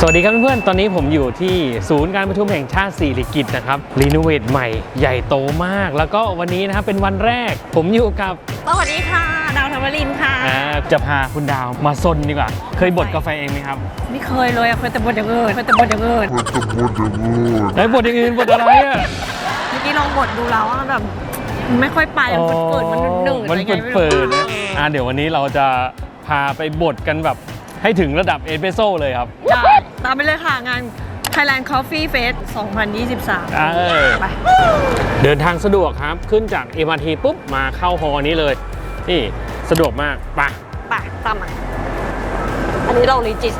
สวัสดีครับเพื่อนๆ ตอนนี้ผมอยู่ที่ศูนย์การประชุมแห่งชาติสิริกิติ์นะครับรีโนเวทใหม่ใหญ่โตมาก แล้วก็วันนี้นะครับเป็นวันแรก ผมอยู่กับสวัสดีค่ะ ดาวธรรมรินทร์ค่ะ อ่าจะพาคุณดาวมาซนดีกว่า เคยบดกาแฟเองไหมครับไม่เคยเลยอะเคยแต่บทอย่างอื่นเคยแต่บทอย่างอื่น ไอ้ยบดอย่างอื่นบดอะไรอะเมื่อกี้ลองบทดูแล้วอะแบบมันไม่ค่อยไปอะมันเกิดมันหนึ่งๆมันอะไรไงเปิดไม่เปิดรู้นะอ่าเดี๋ยววันนี้เราจะพาไปบดกันแบบให้ถึงระดับเอสเปรสโซ่เลยครับ ได้ ตามไปเลยค่ะงาน Thailand Coffee Fest 2023 เออ ไป เดินทางสะดวกครับ ขึ้นจาก MRT ปุ๊บ มาเข้าฮอนี้เลย นี่สะดวกมากไปะไปตามมาอันนี้เรารีจิส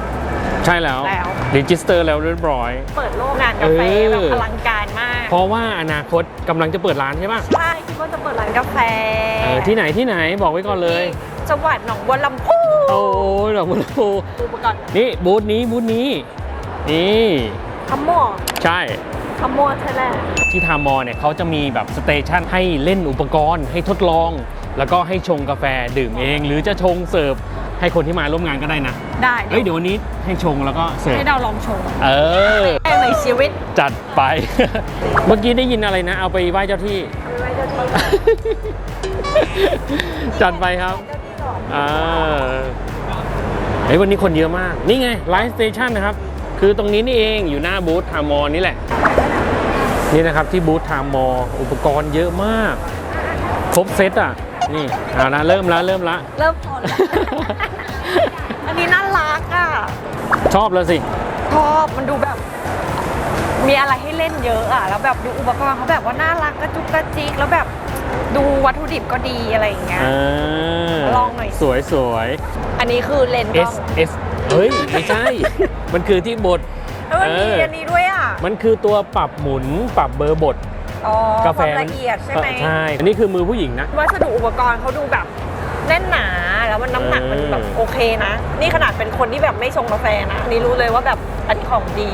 ใช่แล้วแล้ว รีจิสเตอร์แล้วเรียบร้อย เปิดโลกงานกาแฟเออ แบบอลังการมากเพราะว่าอนาคตกำลังจะเปิดร้านใช่ปะใช่คิดว่าจะเปิดร้านกาแฟเออที่ไหนที่ไหนบอกไว้ก่อนเลย ที่จังหวัดหนองบัวลำพู โอ้ยดอกบัวลำพูดูไปก่อนนี่บูธนี้บูธนี้ นี่คำมอใช่คำมอไทยแลนด์ที่ทามอเนี่ยเขาจะมีแบบสเตชันให้เล่นอุปกรณ์ ให้ทดลอง แล้วก็ให้ชงกาแฟดื่มเอง หรือจะชงเสิร์ฟให้คนที่มาร่วมงานก็ได้นะ ได้เอ้ยเดี๋ยววันนี้ให้ชงแล้วก็เสิร์ฟให้ดาวลองโชว์เออแรกในชีวิตจัดไป เมื่อกี้ได้ยินอะไรนะ เอาไปไหว้เจ้าที่ จัดไปครับ อ่าเฮ้ยวันนี้คนเยอะมาก นี่ไงไลฟ์สเตชันนะครับ คือตรงนี้นี่เองอยู่หน้าบูธทามอนี่แหละ นี่นะครับที่บูธทามออุปกรณ์เยอะมาก ครบเซตอะ นี่เอาละเริ่มละเริ่มละ เริ่มพอแล้วอันนี้น่ารักอะ ชอบแล้วสิ ชอบมันดูแบบ มีอะไรให้เล่นเยอะอะ แล้วแบบดูอุปกรณ์เขาแบบว่าน่ารักกระจุกกระจิกแล้วแบบ ดูวัตถุดิบก็ดีอะไรอย่างเงี้ย อ่าลองหน่อยสิ สวยสวย อันนี้คือเลนส์กล้อง S S เฮ้ย ไม่ใช่ มันคือที่บดแล้วมันมีเอออั อันนี้ด้วยอะมันคือตัวปรับหมุนปรับเบอร์บดอ๋อกาแฟความละเอียดใช่ไหมเออใช่ อันนี้คือมือผู้หญิงนะ วัสดุอุปกรณ์เขาดูแบบแน่นหนาแล้วมันน้ำหนักมันแบบเออ โอเคนะ นี่ขนาดเป็นคนที่แบบไม่ชงกาแฟนะอันนี้รู้เลยว่าแบบอันนี้ของดี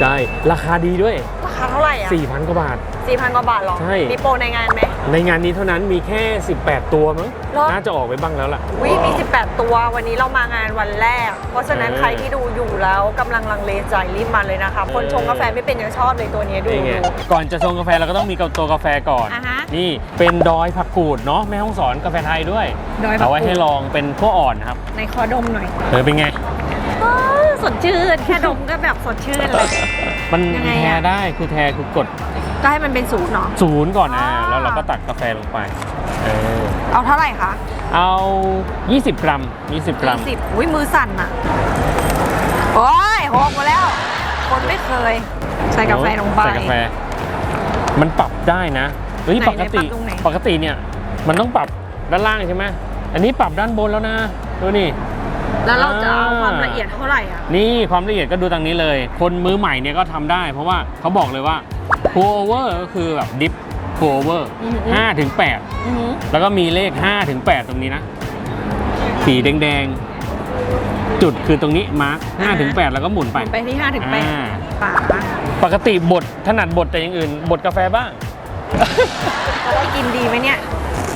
ใช่ ราคาดีด้วย ราคาเท่าไหร่อะ4,000กว่าบาท สี่พันกว่าบาทหรอ ใช่ มีโปรในงานไหม ในงานนี้เท่านั้นมีแค่ 18 ตัวมั้งเหรอ น่าจะออกไปบ้างแล้วล่ะ วิมี 18 ตัว วันนี้เรามางานวันแรก เพราะฉะนั้นเออใครที่ดูอยู่แล้วกำลังลังเลใจรีบมาเลยนะคะ คนชงกาแฟไม่เป็นยังชอบเลยตัวนี้ดูนี่ไงดู ก่อนจะชงกาแฟเราก็ต้องมีตัวกาแฟก่อน อ่าฮะนี่เป็นดอยผักกูดเนาะแม่ห้องสอนกาแฟไทยด้วยดอยผักกูด เอาไว้ให้ลองเป็นขั้วอ่อนนะครับในคอดมหน่อยเออเป็นไง อ้าวสดชื่น แค่ดมก็แบบสดชื่นเลย มันยังไงแทอะได้คือแทคือกด ก็ให้มันเป็นศูนย์เนาะ ศูนย์ก่อนนะอ่า แล้วเราก็ตักกาแฟลงไปเออเอาเท่าไหร่คะเอา 20 กรัม 20 กรัม สิบอุ้ยมือสั่นอะโอ้ยหกมาแล้ว คนไม่เคย ใส่กาแฟลงไป ใส่กาแฟ มันปรับได้นะเฮ้ยไหนปกติ ไหนปรับตรงไหน ปกติเนี่ย มันต้องปรับด้านล่างใช่ไหมอันนี้ปรับด้านบนแล้วนะ ดูนี่ แล้วเราจะเอาอ่าความละเอียดเท่าไหร่อะนี่ความละเอียดก็ดูตรงนี้เลย คนมือใหม่เนี่ยก็ทำได้ เพราะว่าเขาบอกเลยว่า pour over ก็คือแบบ dip pour over อือหือ5ถึง8อือหือแล้วก็มีเลข5ถึง8ตรงนี้นะ สีแดงๆ จุดคือตรงนี้มาร์ค5ถึง8แล้วก็หมุนไป ไปที่5ถึงอ่า 8ป่าปกติบดถนัดบดแต่อย่างอื่นบดกาแฟบ้างได้กินดีไหมเนี่ย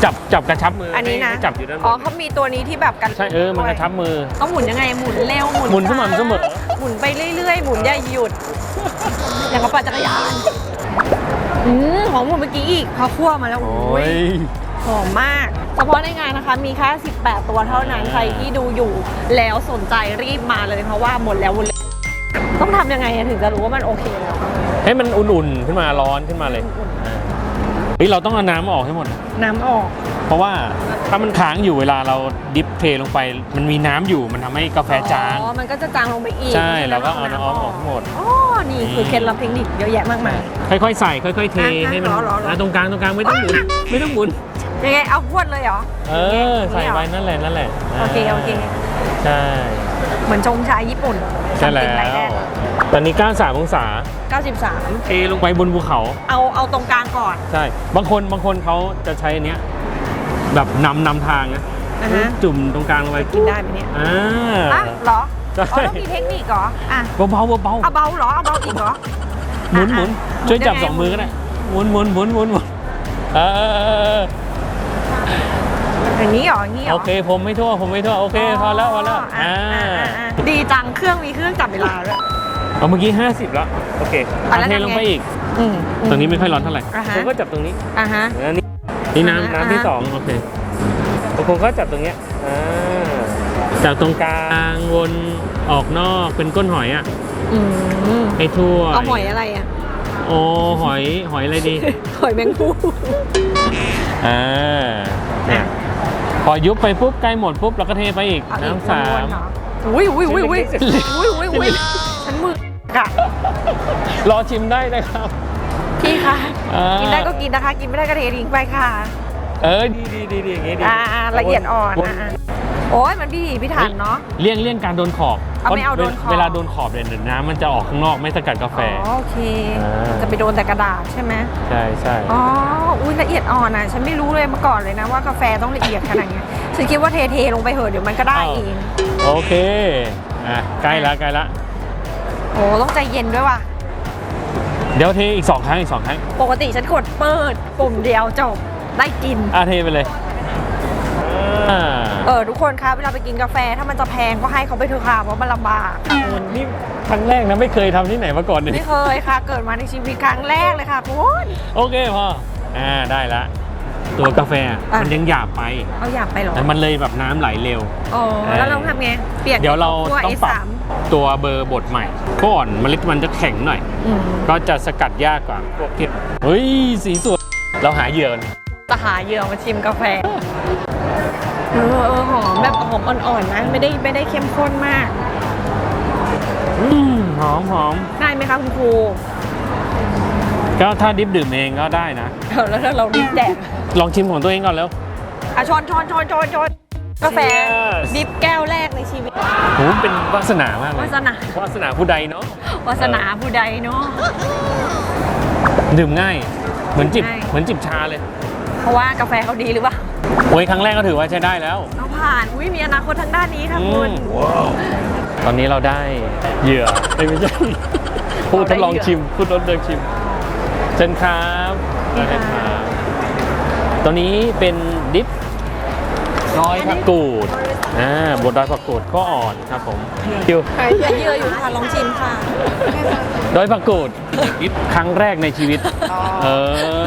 จับจับกระชับมืออัอันนี้นะจับอยู่ด้านบอ๋อนเขามีตัวนี้ที่แบบกันใช่เออมันกระชับมือต้องหมุนยังไงหมุนเร็วหมุนหมุนสม่ำเสมอ หมุนไปเรื่อยๆ หมุนอย่าหยุด อย่างกับปั่นจักรยาน อืมหอมหมุนเมื่อกี้อีกพอคั่วมาแล้วโอ้โอ้ยยหอมมาก เฉพาะในงานนะคะ มีแค่ 18 ตัวเท่านั้นอ่าใครที่ดูอยู่แล้วสนใจรีบมาเลยเพราะว่าหมดแล้วหมดเลยต้องทำยังไงอะถึงจะรู้ว่ามันโอเคแล้วให้มันอุ่นๆ ขึ้นมาร้อนขึ้นมาเลย อุ่นอ่าเฮ้ยเราต้องเอาน้ำออกให้หมดน้ำออก เพราะว่าถ้ามันค้างอยู่เวลาเราดิฟเทลงไป มันมีน้ำอยู่มันทำให้กาแฟจาง อ๋อ มันก็จะจางลงไปอีกใช่พะฉะเรานั้นก็เอาน้ำออกให้หมด อ๋อ นี่คือเคล็ดลับเทคนิคเยอะแยะมากมาย ค่อยๆใส่ค่อยๆเทอะให้มันเหรอเหรอเหรออะตรงกลางตรงกลางไม่ต้องหมุนไม่ต้องหมุนยังไงเอาพรวดเลยเหรอ เออ ใส่ไปนั่นแหละนั่นแหละ โอเคโอเค ใช่ เหมือนชงชาญี่ปุ่นใช่แล้ทำเป็นไรแดวง ตอนนี้ 93 องศา 93 เทลงไปบนภูเขา เอาเอาตรงกลางก่อน ใช่ บางคนบางคนเขาจะใช้อันเนี้ยแบบนำนำทางนะอ่าฮะ จุ่มตรงกลางลงไปกินได้ไหมเนี่ยอ่าอะเหรอใช่ อ๋อต้องมีเทคนิคเหรออะเบาๆเบาๆเอาเบาเหรอเอาเบาอีกเหรอหมุนหมุนอะอะช่วยจับหมุนยังไงสองมือก็ได้หมุนหมุนหมุนหมุนหมุนเออเออเออเอออย่างนี้เหรออย่างนี้เหรอ โอเคผมไม่ทั่วผมไม่ทั่วโอเคพอแล้วพอแล้วอะอ่าอะอะอะดีจังเครื่องมีเครื่องจับเวลาด้วย เอาเมื่อกี้ 50 แล้ว โอเคอะแล้วเททำไงลงไปอีกอืม ตรงนี้ไม่ค่อยร้อนเท่าไหร่อ่าฮะ ผมก็จับตรงนี้อะฮะ อันนี้นี่น้ำอ่าน้ำที่อ่าสองโอเคผมก็จับตรงเนี้ยอ่าจับตรงกลางวนออกนอกเป็นก้นหอยอะอืมให้ทั่วเอาหอยอะไรอะ โอ้หอยหอยอะไรดี หอยแมงภู่ อ่าเนี่ยพอยุบไปปุ๊บใกล้หมดปุ๊บเราก็เทไปอีกเอาอีกน้ำสามวนๆเหรออุ้ยอุ้ยอุ้ยอุ้ยเส้นเล็กๆอุ้ยอุ้ยอุ้ย ฉันมืออะรอชิมได้นะครับ พี่คะอ่ากินได้ก็กินนะคะ กินไม่ได้ก็เททิ้งไปค่ะ เออดีดีดีดีอย่างงี้ดีอ่าอ่าละเอียดอ่อนวนอะอะโอ้ยมันพี่พี่ถันเนาะ เลี่ยงเลี่ยงการโดนขอบเอาไม่เอาโดนขอบ เวลาโดนขอบเนี่ยเดี๋ยวน้ำมันจะออกข้างนอกไม่สกัดกาแฟ อ๋อโอเค อ่าจะไปโดนแต่กระดาษใช่ไหมใช่ใช่อ๋ออุ้ยละเอียดอ่อนอะ ฉันไม่รู้เลยมาก่อนเลยนะว่ากาแฟต้องละเอียดขนาดเนี้ยฉันคิดว่าเทเทลงไปเหอะเดี๋ยวมันก็ได้เอง โอเคอะใกล้ละใกล้ละ โอ้ต้องใจเย็นด้วยว่ะ เดี๋ยวเทอีกสองครั้งอีกสองครั้งปกติฉันกดเปิดปุ่มเดียวจบได้กิน อะเทไปเลยอ่าเออทุกคนคะเวลาไปกินกาแฟถ้ามันจะแพงก็ให้เขาไปเถอะค่ะเพราะมันลำบากค่ะคุณนี่ครั้งแรกนะไม่เคยทำที่ไหนมาก่อนเลย ไม่เคยค่ะ เกิดมาในชีวิตครั้งแรกเลยค่ะคุณ โอเคพออ่าได้ละ ตัวกาแฟอะ มันยังหยาบไปเอาอยากไปเหรอ แต่มันเลยแบบน้ำไหลเร็ว อ๋อ แล้วเราทำไง เปลี่ยนเดี๋ยวเราตัว ต้องปรับ A3 ตัวเบอร์บดใหม่ก่อนเมล็ดมันจะแข็งหน่อย อืมก็จะสกัดยากกว่าพวกที่เฮ้ยสีสวยเราหาเหยื่อก่อนจะหาเหยื่อมาชิมกาแฟ เออเออหอมแบบหอมอ่อนๆนะ ไม่ได้ไม่ได้เข้มข้นมาก อืมหอมหอมได้ไหมคะคุณครู ก็ถ้าดิฟดื่มเองก็ได้นะ เออแล้วถ้าเราดิบแดกลองชิมของตัวเองก่อนแล้ว อะช้อนช้อนช้อนช้อนช้อนกาแฟ Cheers ดิบแก้วแรกในชีวิต โหเป็นวาสนามากเลวายสนา วาสนาผู้ใดเนาะวาสนาผู้ใดเนาะ ดื่มง่าย เหมือนจิบ ง่าย เหมือนจิบชาเลยเพราะว่ากาแฟเขาดีหรือเปล่าโอ้ยครั้งแรกก็ถือว่าใช้ได้แล้วเราผ่านอุ้ยมีอนาคตทางด้านนี้ค่ะอืคุมณตอนนี้เราได้เหยื่อเอ้ยไม่ใช่ผู้ทดลองชิมผู้ทดลองชิม เชิญครับนี่ค่ะเชิญครับตัวนี้เป็นดิฟร้อยผักกูดอ่าบดดอยผักกูดข้ออ่อนครับผมคิวอย่าเยื่ออยู่ค่ะลองชิมค่ะดอยผักกูดดิฟครั้งแรกในชีวิต เอ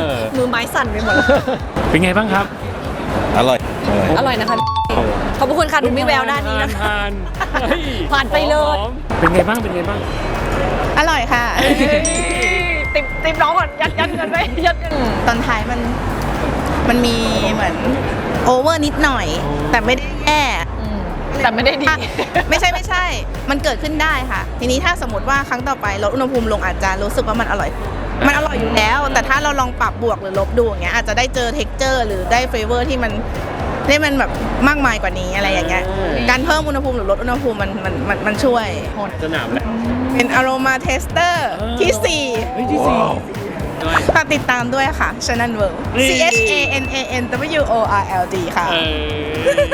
อ มือไม้สั่นไปหมด เป็นไงบ้างครับ อร่อย อร่อยนะคะ ขอบพระคุณค่ะดูมีแววด้านนี้นะคะทานเฮ้ยผ่านไปเลยหอมๆเป็นไงบ้าง เป็นไงบ้าง อร่อยค่ะ ติบติบน้องก่อนยัดยัดกันไปยัดกันตอนท้ายมันมันมีเหมือนโอเวอร์นิดหน่อยอ๋อแต่ไม่ได้แย่แต่ไม่ได้ดี อะไม่ใช่ไม่ใช่ มันเกิดขึ้นได้ค่ะ ทีนี้ถ้าสมมติว่าครั้งต่อไปลดอุณหภูมิลงอาจจะรู้สึกว่ามันอร่อย มันอร่อยอยู่แล้ว แต่ถ้าเราลองปรับบวกหรือลบดูอย่างเงี้ยอาจจะได้เจอเท็กเจอร์ หรือได้เฟเวอร์ที่มัน ที่มันแบบมากมายกว่านี้อะไรอย่างเงี้ยอืมการเพิ่มอุณหภูมิหรือลดอุณหภูมิมันมันมันมันช่วย สนามแล้วเป็นอารมาเทสเตอร์ที่สี่เฮ้ยที่สี่ด้วยฝากติดตามด้วยค่ะ Channel World นี่ C H A N A N W O R L D ค่ะ เอ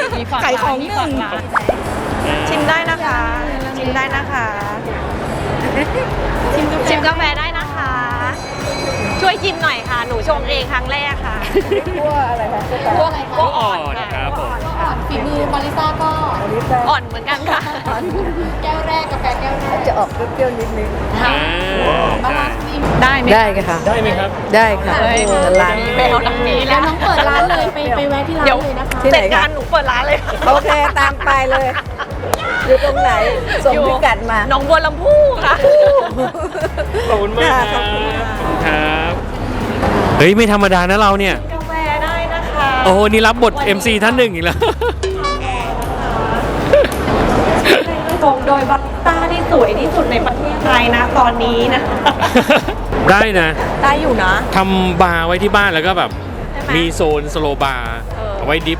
อ มีฝากขายของร้านมีฝากหนึ่ง ร้าน ชิมได้นะคะ ชิมได้นะคะ ชิมกาแฟได้นะคะ ช่วยชิมหน่อยค่ะ หนูชงเองครั้งแรกค่ะคั่วอะไรคะคั่วอะไรคะก็อ่อนครับผมฝีมือมาริซ่าก็อ่อนเหมือนกันค่ะ แก้วแรกกาแฟแก้วแรกจะออกเปรี้ยวๆนิดนึงอ่ามาได้ลาสวีมได้ไหมได้ค่ะ ได้ไหมครับ ได้ค่ะเฮ้ยร้านไปเอาดังนี้แล้แล้ววน้องเปิดร้านเลยไปไปแวะที่ร้านเดี๋ยวเลยนะคะที่เสไหนร็จคะงานหนูเปิดร้านเลยโอเคตามไปเลย อยู่ตรงไหนส่งพิกัดมา หนองบัวลำพูค่ะ ขอบคุณมากครับขอบคุณค่ะขอบคุณครับ เฮ้ย ไม่ธรรมดานะเราเนี่ย กาแฟได้นะคะโอ้โหนี่รับบท MC ท่านหนึ่งอีกแล้ว ชงโดยบัตต้าที่สวยที่สุดในประเทศไทยนะตอนนี้นะ ได้นะได้อยู่นะ ทำบาร์ไว้ที่บ้านแล้วก็แบบ ใช่ไหมมีโซนสโลบาร์เออ เอาไว้ดิฟ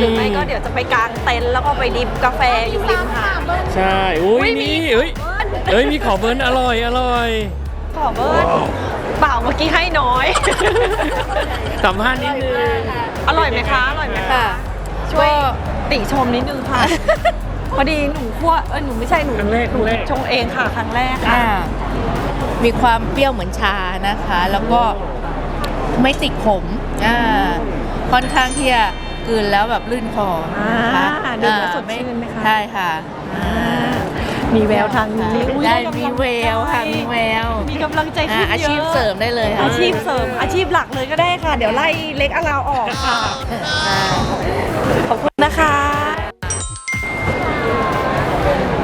หรือไม่ก็เดี๋ยวจะไปกางเต็นท์แล้วก็ไปดิบกาแฟอยู่ริมหาดใช่ อุ้ยอุ๊ยมีนี่เฮ้ยเฮ้ย มีขอเบิร์นอร่อยอร่อย ขอเบิร์ด เปล่าเมื่อกี้ให้น้อย สัมภาษณ์นิดนึงอร่อยไหมคะอร่อยไหมคะช่วยติชมนิดนึงค่ะ พอดีหนูคั่วเออหนูไม่ใช่หนูครั้งแรกครั้งแรกชงเองค่ะครั้งแรกค่ะอ่ามีความเปรี้ยวเหมือนชานะคะ แล้วก็ไม่ติดขมอ่าค่อนข้างที่จะกลืนแล้วแบบลื่นคออ่าค่ะดื่มแล้วอ่าสดชื่นไหมคะ ใช่ค่ะ มีแววทางนี้อุ๊ยได้กำลังมีแววค่ะมีแววมีกำลังใจอ่าขึ้นเยอะอาชีพเสริมได้เลยค่ะอาชีพเสริมอาชีพหลักเลยก็ได้ค่ะ เดี๋ยวไล่เล็กอลาวออกค่ะ ขอบคุณนะคะ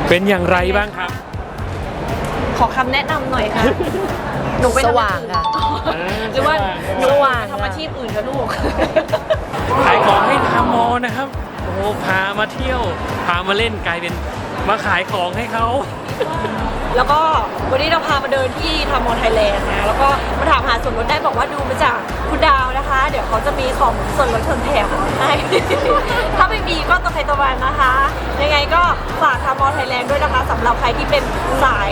เป็นอย่างไรบ้างครับขอคำแนะนำหน่อยค่ะหนูไปทำสว่างค่ะหรือว่าหนูสว่างทำอาชีพอื่นกับลูก ขายของให้ทามอนะครับ โอ้โหพามาเที่ยว พามาเล่นกลายเป็น มาขายของให้เขาแล้วก็วันนี้เราพามาเดินที่ทามอนไทยแลนด์นะแล้วก็มาถามหาส่วนลดได้บอกว่าดูมาจากคุณดาวนะคะ เดี๋ยวเขาจะมีของส่วนลดส่วนแถมให้ ถ้าไม่มีก็ตัวใครตัวมันนะคะ ยังไงก็ฝากทามอนไทยแลนด์ด้วยนะคะสำหรับใครที่เป็นสาย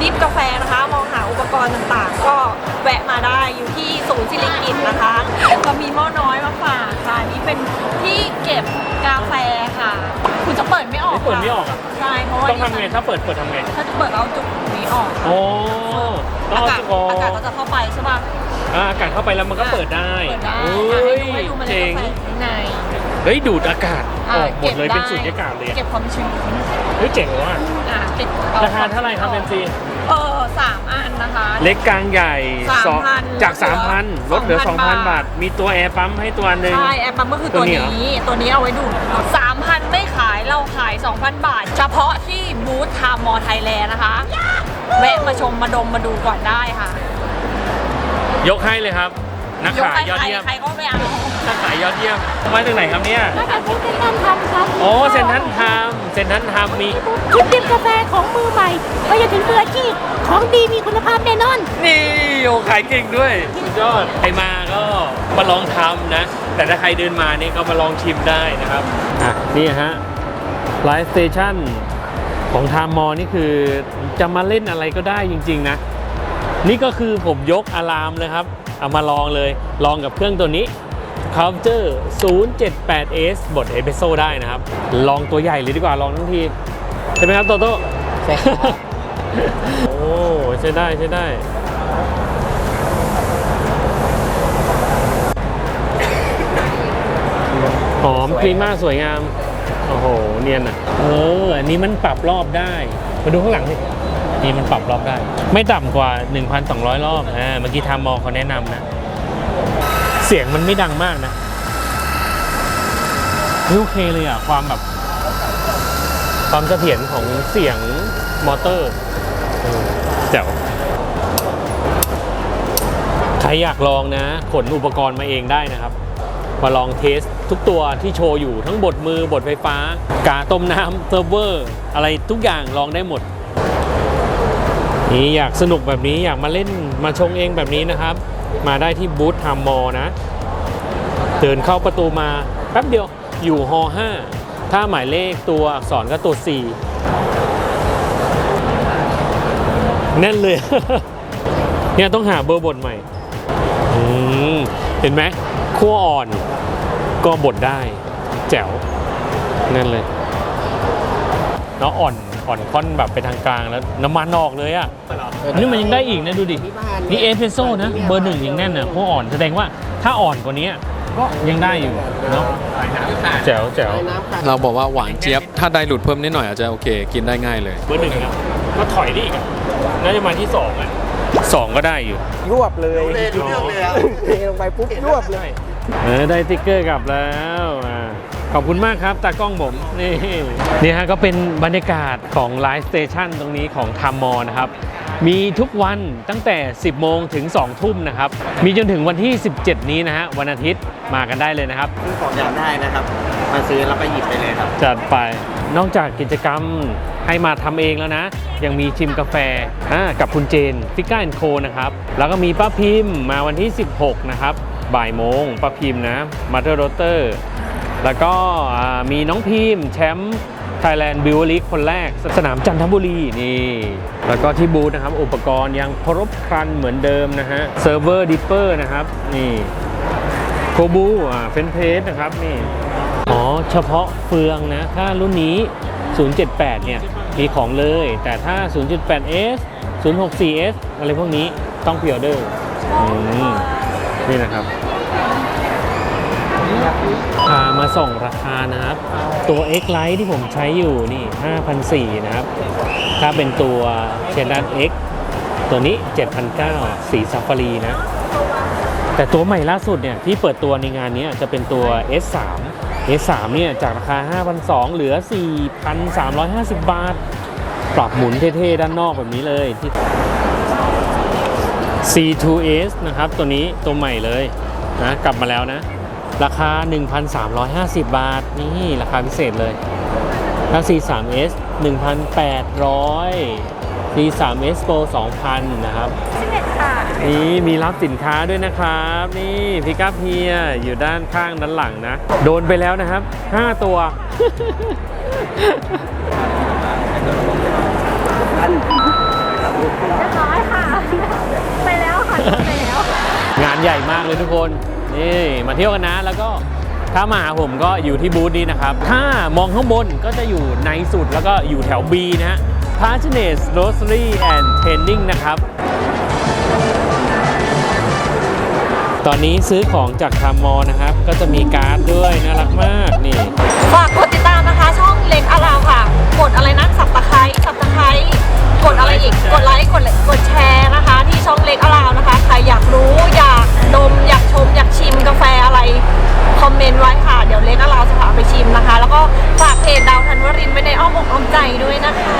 ดิฟกาแฟนะคะ มองหาอุปกรณ์ต่างๆ ก็แวะมาได้อยู่ที่ศูนย์ ปิดไม่ออกไม่เปิดไม่ออกอะใช่เพราะว่าต้องทำไงถ้าเปิดเปิดทำไงถ้าจะเปิดเอาจุกนี้ออกโอ้ต้องอาเอากาศจุกออกอากาศก็จะเข้าไปใช่ป่ะอ่าอากาศเข้าไปแล้วมันก็เปิดได้เปิดได้เฮ้อะให้ยดูให้ดูเมล็ดเจ๋งกาแฟอยู่ข้างในเฮ้ยดูดอากาศออะอกหมดเลยก็บเป็นไสูญญากาศเลยอะเก็บความชื้นเฮ้ยเจ๋งว่ะอะเก็บราคาเท่าไหร่ครับเบนซีเออสามอันนะคะ เล็กกลางใหญ่3,000สองจากลดเหลือ3,000ลดเหลือ2,000 2,000บาท มีตัวแอร์ปั๊มให้ตัวหนึ่งใช่แอปปั๊มก็คือตัตัววนี้เหรอนี้ ตัวนี้เอาไว้ดูดสา มพันไม่ขายเราขาย 2,000 บาท เฉพาะที่บูธทามมอไทยแลนด์นะคะ แวะมาชมมาดมมาดูก่อนได้ค่ะ ยกให้เลยครับ นักยกขายให้ยอดใครเยี่ยมใครก็ไม่เอานักขายยอดเยี่ยมมาจากไหนครับเนี่ยมาจากที่เซ็นทรัลทำครับโอ้เซนทันทำเซนทันทำมีชุดดิบกาแฟของมือใหม่ไปจนถึงมืออาชีพของดีมีคุณภาพแน่นอน นี่โอ้ขายเก่งด้วยสุดยอดใครมาก็มาลองทำนะ แต่ถ้าใครเดินมานี่ก็มาลองชิมได้นะครับอะนี่ฮะไลฟ์สเตชันของทามมอนี่คือจะมาเล่นอะไรก็ได้จริง ๆ นะ นี่ก็คือผมยกอะลามเลยครับ เอามาลองเลยลองกับเครื่องตัวนี้ c o u n t e r 078S บดเอพิโซได้นะครับ ลองตัวใหญ่เลยดีกว่าลองทั้งที ใช่ไหมครับโตโต้ใช่โอ้ใช่ได้ใช่ได้หอมครีมมากสวยงาม โอ้โห เนียนอะ เออ อันนี้มันปรับรอบได้ มาดูข้างหลังสิ นี่มันปรับรอบได้ ไม่ต่ำกว่า 1,200 รอบอ่าเมื่อกี้ทามมอเขาแนะนำนะ เสียงมันไม่ดังมากนะโอเคเลยอะ ความแบบ ความเสถียรของเสียงมอเตอร์เออแจ๋วใครอยากลองนะ ขนอุปกรณ์มาเองได้นะครับ มาลองเทสทุกตัวที่โชว์อยู่ทั้งบดมือบดไฟฟ้า กาต้มน้ำเซิร์ฟเวอร์ อะไรทุกอย่างลองได้หมด นี่อยากสนุกแบบนี้อยากมาเล่นมาชงเองแบบนี้นะครับ มาได้ที่บูธทามมอนะ เดินเข้าประตูมาแป๊บเดียวอยู่ฮ5ถ้าหมายเลขตัวอักษรก็ตัว 4 แน่นเลย เนี่ยต้องหาเบอร์บทใหม่มเห็นไหมขั้วอ่อนก็บดได้ แจ๋วนั่นเลย แล้วอ่อนอ่อนค่อนแบบไปทางกลางแล้วน้ำมันออกเลยอะอันนี่มันยังได้อีกนะดูดิ นี่เอสเพรสโซ่นะเบอร์หนึ่งยังแน่นอะขั้วอ่อนแสดงว่าถ้าอ่อนกว่านี้ก็ยังได้อยู่เนาะแจ๋วแจ๋วเราบอกว่าหวานเจี๊ยบ ถ้าไดหลุดเพิ่มนิดหน่อยอาจจะโอเค กินได้ง่ายเลย เบอร์หนึ่งอะก็ถอยได้อีกอะน่าจะมาที่สองอะสองก็ได้อยู่ยวบเลยเทลงไปปุ๊บยวบเลย เออได้ติ๊กเกอร์กลับแล้วอ่า ขอบคุณมากครับตากล้องผม นี่นี่ฮะก็เป็นบรรยากาศของไลฟ์สเตชันตรงนี้ของทามมอนะครับ มีทุกวันตั้งแต่ 10 โมงถึง 2 ทุ่มนะครับ มีจนถึงวันที่ 17 นี้นะฮะวันอาทิตย์มากันได้เลยนะครับซื้อของอยากได้นะครับ มาซื้อแล้วก็หยิบไปเลยครับ จัดไปนอกจากกิจกรรมให้มาทำเองแล้วนะ ยังมีชิมกาแฟอ่ากับคุณเจนฟิก้าแอนโคนะครับ แล้วก็มีป้าพิมพ์มาวันที่ 16 นะครับบ่ายโมงป้าพิมพ์นะมาเตอร์โรเตอร์ แล้วก็มีน้องพิมพ์แชมป์ไทยแลนด์บิวลีคนแรก สนามจันทบุรีนี่ แล้วก็ที่บูธนะครับ อุปกรณ์ยังครบครันเหมือนเดิมนะฮะเซิร์ฟเวอร์ดิปเปอร์นะครับ นี่โคบูอ่าเฟนเพสนะครับนี่อ๋อเฉพาะเฟืองนะ ถ้ารุ่นนี้ 078 เนี่ย มีของเลย แต่ถ้า 0.8S 064S อะไรพวกนี้ต้องพิออเดอร์นี่นะครับ พามาส่องราคานะครับ ตัว X Lite ที่ผมใช้อยู่นี่5,400นะครับ ถ้าเป็นตัวเชนดัน X ตัวนี้ 7,900 สีซาฟารีนะ แต่ตัวใหม่ล่าสุดเนี่ยที่เปิดตัวในงานนี้จะเป็นตัว S3 S3 เนี่ยจากราคา 5,200 เหลือ 4,350 บาท ปรับหมุนเท่ๆ ด้านนอกแบบนี้เลยที่ C2S นะครับ ตัวนี้ตัวใหม่เลยนะกลับมาแล้วนะ ราคา 1,350 บาท นี่ราคาพิเศษเลยถ้า C3S 1,800 C3S Pro 2,000 นะครับ นี่มีรับสินค้าด้วยนะครับ นี่พิกัพเฮียอยู่ด้านข้างด้านหลังนะ โดนไปแล้วนะครับ 5 ตัวไปแล้วค่ะ ไปแล้ว งานใหญ่มากเลยทุกคน นี่มาเที่ยวกันนะแล้วก็ถ้ามาหาผมก็อยู่ที่บูธนี้นะครับ ถ้ามองข้างบนก็จะอยู่ในสุดแล้วก็อยู่แถว B นะฮะ p a r c h n e s Rosary and Training นะครับ ตอนนี้ซื้อของจากทามมอนะครับ ก็จะมีการ์ดด้วยน่ารักมากนี่ ฝากกดติดตามนะคะ ช่องเล็กอาราวค่ะ กดอะไรนะสับตะไคร้สับตะไคร้ กดอะไรอีก กดไลค์กดกดแชร์นะคะ ที่ช่องเล็กอาราวนะคะ ใครอยากรู้อยากดมอยากชมอยากชิมกาแฟอะไรคอมเมนต์ไว้ค่ะ เดี๋ยวเล็กอาราวจะพาไปชิมนะคะ แล้วก็ฝากเพจดาวธันวรินไว้ในอ้อมอกอ้อมใจด้วยนะคะ